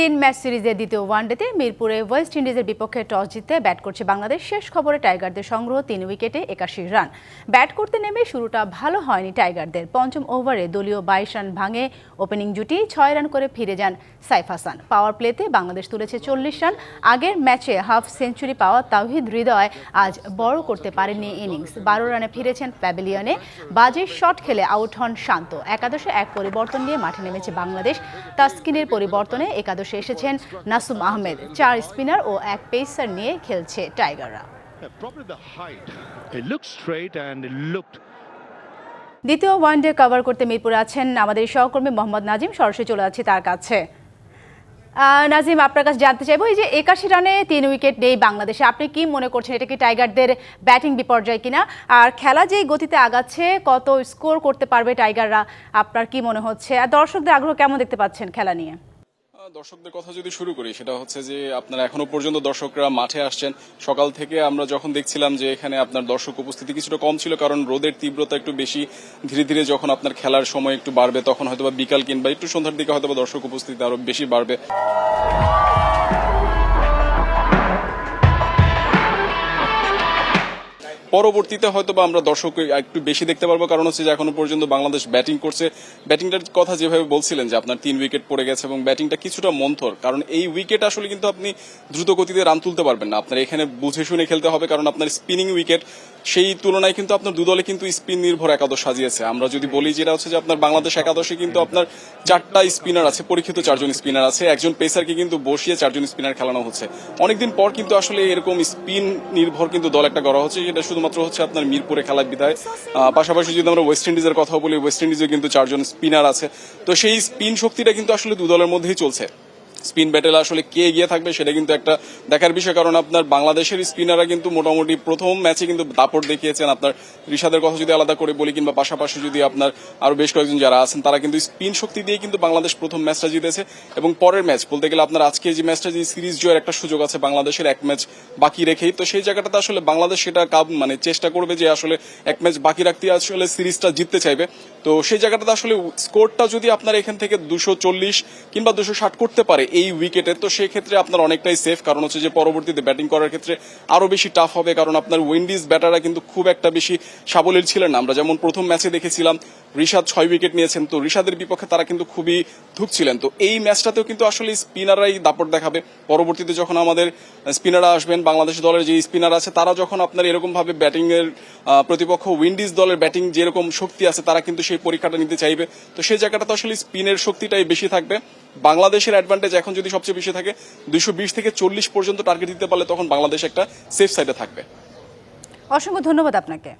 তিন ম্যাচ সিরিজের দ্বিতীয় ওয়ানডেতে মিরপুরে ওয়েস্ট ইন্ডিজের বিপক্ষে টস জিতে ব্যাট করছে বাংলাদেশ। শেষ খবরে টাইগারদের সংগ্রহ তিন উইকেটে একাশি রান। ব্যাট করতে নেমে শুরুটা ভালো হয়নি টাইগারদের। পঞ্চম ওভারে দলীয় বাইশ রান ভাঙে ওপেনিং জুটি ছয় রান করে ফিরে যান সাইফ হাসান। পাওয়ার প্লেতে বাংলাদেশ তুলেছে চল্লিশ রান। আগের ম্যাচে হাফ সেঞ্চুরি পাওয়া তাওহিদ হৃদয় আজ বড় করতে পারেননি ইনিংস। বারো রানে ফিরেছেন প্যাভিলিয়নে। বাজে শট খেলে আউট হন শান্ত। একাদশে এক পরিবর্তন নিয়ে মাঠে নেমেছে বাংলাদেশ। তাস্কিনের পরিবর্তনে একাদশে এসেছেন নাসুম আহমেদ। চার স্পিনার ও এক পেসার নিয়ে খেলছে টাইগাররা। দ্বিতীয় ওয়ানডে কভার করতে মিরপুরে আছেন আমাদের সহকর্মী মোহাম্মদ নাজিম। সরাসরি চলে যাচ্ছি তার কাছে। নাজিম আপনার কাছে জানতে চাইব এই যে একাশি রানে তিন উইকেট নেই বাংলাদেশে। আপনি কি মনে করছেন এটা কি টাইগারদের ব্যাটিং বিপর্যয় কিনা? আর খেলা যে গতিতে আগাচ্ছে কত স্কোর করতে পারবে টাইগাররা? আপনার কি মনে হচ্ছে? আর দর্শকদের আগ্রহ কেমন দেখতে পাচ্ছেন খেলা নিয়ে? দর্শকদের কথা যদি শুরু করি, সেটা হচ্ছে যে আপনারা এখনও পর্যন্ত দর্শকরা মাঠে আসছেন। সকাল থেকে আমরা যখন দেখছিলাম যে এখানে আপনার দর্শক উপস্থিতি কিছুটা কম ছিল, কারণ রোদের তীব্রতা একটু বেশি, ধীরে ধীরে যখন আপনার খেলার সময় একটু বাড়বে, তখন হয়তো বা বিকাল কিংবা একটু সন্ধ্যার দিকে হয়তোবা দর্শক উপস্থিতি আরও বেশি বাড়বে। পরবর্তীতে হয়তো বা আমরা দর্শক একটু বেশি দেখতে পারব। কারণ হচ্ছে যে এখনও পর্যন্ত বাংলাদেশ ব্যাটিং করছে। ব্যাটিংটার কথা যেভাবে বলছিলেন যে আপনার তিন উইকেট পড়ে গেছে এবং ব্যাটিংটা কিছুটা মন্থর। কারণ এই উইকেট আসলে কিন্তু আপনি দ্রুত গতিতে রান তুলতে পারবেন না। আপনার এখানে বুঝে শুনে খেলতে হবে। কারণ আপনার স্পিনিং উইকেট সেই তুলনায় কিন্তু আপনার দুদলে কিন্তু স্পিন নির্ভর একাদশ সাজিয়েছে। আমরা যদি বলি যেটা হচ্ছে যে আপনার বাংলাদেশ একাদশে কিন্তু আপনার চারটা স্পিনার আছে, পরীক্ষিত চারজন স্পিনার আছে, একজন পেসারকে কিন্তু বসিয়ে চারজন স্পিনার খেলানো হচ্ছে। অনেকদিন পর কিন্তু আসলে এরকম স্পিন নির্ভর কিন্তু দল একটা গড়া হচ্ছে, যেটা শুধুমাত্র হচ্ছে আপনার মিরপুরে খেলার বিধায় পাশাপাশি যদি আমরা ওয়েস্ট ইন্ডিজের কথা বলি ওয়েস্ট ইন্ডিজে কিন্তু চারজন স্পিনার আছে। তো সেই স্পিন শক্তিটা কিন্তু আসলে দু দলের মধ্যেই চলছে। স্পিন ব্যাটেল আসলে কে এগিয়ে থাকবে সেটা কিন্তু একটা দেখার বিষয়, কারণ আপনার বাংলাদেশের স্পিনাররা কিন্তু মোটামুটি প্রথম ম্যাচে কিন্তু দাপট দেখিয়েছেন। আপনার ঋষাদের কথা যদি আলাদা করে বলি কিংবা পাশাপাশি যদি আপনার আরও বেশ কয়েকজন যারা আছেন, তারা কিন্তু স্পিন শক্তি দিয়ে কিন্তু বাংলাদেশ প্রথম ম্যাচটা জিতেছে এবং পরের ম্যাচ বলতে গেলে আপনার আজকে যে ম্যাচটা, যে সিরিজ জয়ের একটা সুযোগ আছে বাংলাদেশের এক ম্যাচ বাকি রেখেই, তো সেই জায়গাটাতে আসলে বাংলাদেশ সেটা কাব মানে চেষ্টা করবে যে আসলে এক ম্যাচ বাকি রাখতে আসলে সিরিজটা জিততে চাইবে। তো সেই জায়গাটাতে আসলে স্কোরটা যদি আপনার এখান থেকে দুশো চল্লিশ কিংবা দুশো ষাট করতে পারে এই উইকেটে তো সেক্ষেত্রে আপনার অনেকটাই সেফ কারণ হচ্ছে যে, পরবর্তীতে ব্যাটিং করার ক্ষেত্রে আরও বেশি টাফ হবে। কারণ আপনার উইন্ডিজ ব্যাটাররা কিন্তু খুব একটা বেশি সাবলীল ছিলেন না। আমরা যেমন প্রথম ম্যাচে দেখেছিলাম ঋষাদ ছয় উইকেট নিয়েছেন। তো ঋষাদের বিপক্ষে তারা কিন্তু খুবই ধুকছিলেন। তো এই ম্যাচটাতেও কিন্তু আসলে স্পিনাররাই দাপট দেখাবে। পরবর্তীতে যখন আমাদের স্পিনাররা আসবেন, বাংলাদেশ দলের যে স্পিনার আছে, তারা যখন আপনার এরকম ভাবে ব্যাটিং এর প্রতিপক্ষ উইন্ডিজ দলের ব্যাটিং যেরকম শক্তি আছে, তারা কিন্তু সেই পরীক্ষাটা নিতে চাইবে। তো সেই জায়গাটাতে আসলে স্পিনের শক্তিটাই বেশি থাকবে। বাংলাদেশের অ্যাডভান্টেজ এখন যদি সবচেয়ে বেশি থাকে, দুইশো বিশ থেকে চল্লিশ পর্যন্ত টার্গেট দিতে পারলে তখন বাংলাদেশ একটা সেফ সাইডে থাকবে। অসংখ্য ধন্যবাদ আপনাকে।